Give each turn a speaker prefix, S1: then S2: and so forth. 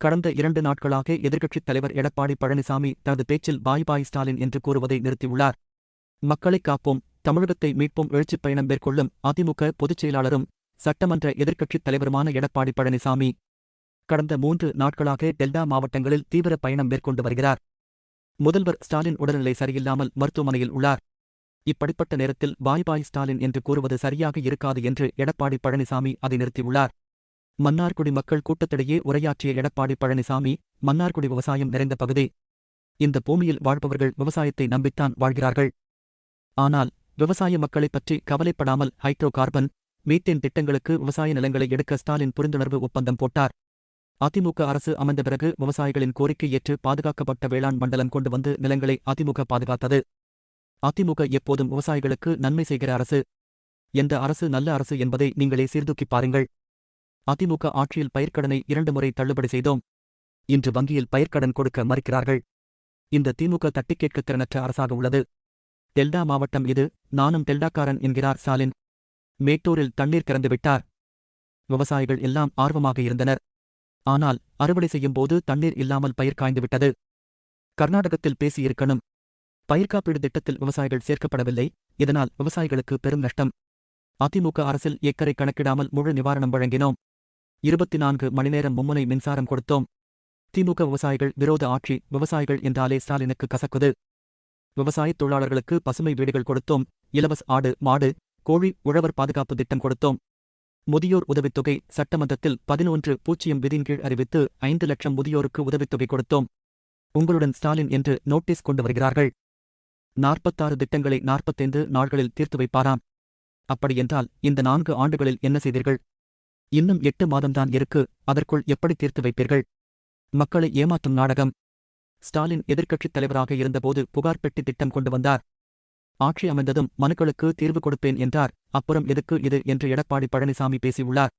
S1: கடந்த இரண்டு நாட்களாக எதிர்க்கட்சித் தலைவர் எடப்பாடி பழனிசாமி தனது பேச்சில் பாய் பாய் ஸ்டாலின் என்று கூறுவதை நிறுத்தியுள்ளார். மக்களைக் காப்போம் தமிழகத்தை மீட்போம் எழுச்சிப் பயணம் மேற்கொள்ளும் அதிமுக பொதுச் செயலாளரும் சட்டமன்ற எதிர்க்கட்சித் தலைவருமான எடப்பாடி பழனிசாமி. கடந்த மூன்று நாட்களாக டெல்டா மாவட்டங்களில் தீவிர பயணம் மேற்கொண்டு வருகிறார். முதல்வர் ஸ்டாலின் உடல்நிலை சரியில்லாமல் மருத்துவமனையில் உள்ளார். இப்படிப்பட்ட நேரத்தில் பாய் பாய் ஸ்டாலின் என்று கூறுவது சரியாக இருக்காது என்று எடப்பாடி பழனிசாமி அதை நிறுத்தியுள்ளார். மன்னார்குடி மக்கள் கூட்டத்திடையே உரையாற்றிய எடப்பாடி பழனிசாமி மன்னார்குடி விவசாயம் நிறைந்த பகுதி. இந்த பூமியில் வாழ்பவர்கள் விவசாயத்தை நம்பித்தான் வாழ்கிறார்கள். ஆனால் விவசாய மக்களைப் பற்றி கவலைப்படாமல் ஹைட்ரோ கார்பன் மீத்தேன் திட்டங்களுக்கு விவசாய நிலங்களை எடுக்க ஸ்டாலின் புரிந்துணர்வு ஒப்பந்தம் போட்டார். அதிமுக அரசு அமைந்த பிறகு விவசாயிகளின் கோரிக்கை ஏற்று பாதுகாக்கப்பட்ட வேளாண் மண்டலம் கொண்டு வந்து நிலங்களை அதிமுக பாதுகாத்தது. அதிமுக எப்போதும் விவசாயிகளுக்கு நன்மை செய்கிற அரசு. எந்த அரசு நல்ல அரசு என்பதை நீங்களே சீர்தூக்கிப் பாருங்கள். அதிமுக ஆட்சியில் பயிர்க்கடனை இரண்டு முறை தள்ளுபடி செய்தோம். இன்று வங்கியில் பயிர்க்கடன் கொடுக்க மறுக்கிறார்கள். இந்த திமுக தட்டிக் கேட்க திறனற்ற அரசாக உள்ளது. டெல்டா மாவட்டம் இது. நானும் டெல்டாக்காரன் என்கிறார் ஸ்டாலின். மேட்டூரில் தண்ணீர் திறந்துவிட்டார் விவசாயிகள் எல்லாம் ஆர்வமாக இருந்தனர். ஆனால் அறுவடை செய்யும் போது தண்ணீர் இல்லாமல் பயிர் காய்ந்துவிட்டது கர்நாடகத்தில் பேசியிருக்கணும். பயிர்காப்பீடு திட்டத்தில் விவசாயிகள் சேர்க்கப்படவில்லை. இதனால் விவசாயிகளுக்கு பெரும் நஷ்டம். அதிமுக அரசில் ஏக்கரை கணக்கிடாமல் முழு நிவாரணம் வழங்கினோம். இருபத்தி நான்கு மணிநேரம் மும்முனை மின்சாரம் கொடுத்தோம். திமுக விவசாயிகள் விரோத ஆட்சி விவசாயிகள் என்றாலே ஸ்டாலினுக்கு கசக்குது. விவசாயத் தொழிலாளர்களுக்கு பசுமை வீடுகள் கொடுத்தோம். இலவச ஆடு மாடு கோழி உழவர் பாதுகாப்பு திட்டம் கொடுத்தோம். முதியோர் உதவித்தொகை சட்டமன்றத்தில் பதினொன்று பூஜ்ஜியம் விதியின் கீழ் அறிவித்து ஐந்து லட்சம் முதியோருக்கு உதவித்தொகை கொடுத்தோம். உங்களுடன் ஸ்டாலின் என்று நோட்டீஸ் கொண்டு வருகிறார்கள். நாற்பத்தாறு திட்டங்களை நாற்பத்தைந்து நாள்களில் தீர்த்து வைப்பாராம். அப்படியென்றால் இந்த நான்கு ஆண்டுகளில் என்ன செய்தீர்கள்? இன்னும் எட்டு மாதம்தான் இருக்கு அதற்குள் எப்படி தீர்த்து வைப்பீர்கள்? மக்களை ஏமாற்றும் நாடகம். ஸ்டாலின் எதிர்க்கட்சித் தலைவராக இருந்தபோது புகார் பெட்டி திட்டம் கொண்டு வந்தார். ஆட்சி அமைந்ததும் மனுக்களுக்கு தீர்வு கொடுப்பேன் என்றார். அப்புறம் எதுக்கு இது என்று எடப்பாடி பழனிசாமி பேசியுள்ளார்.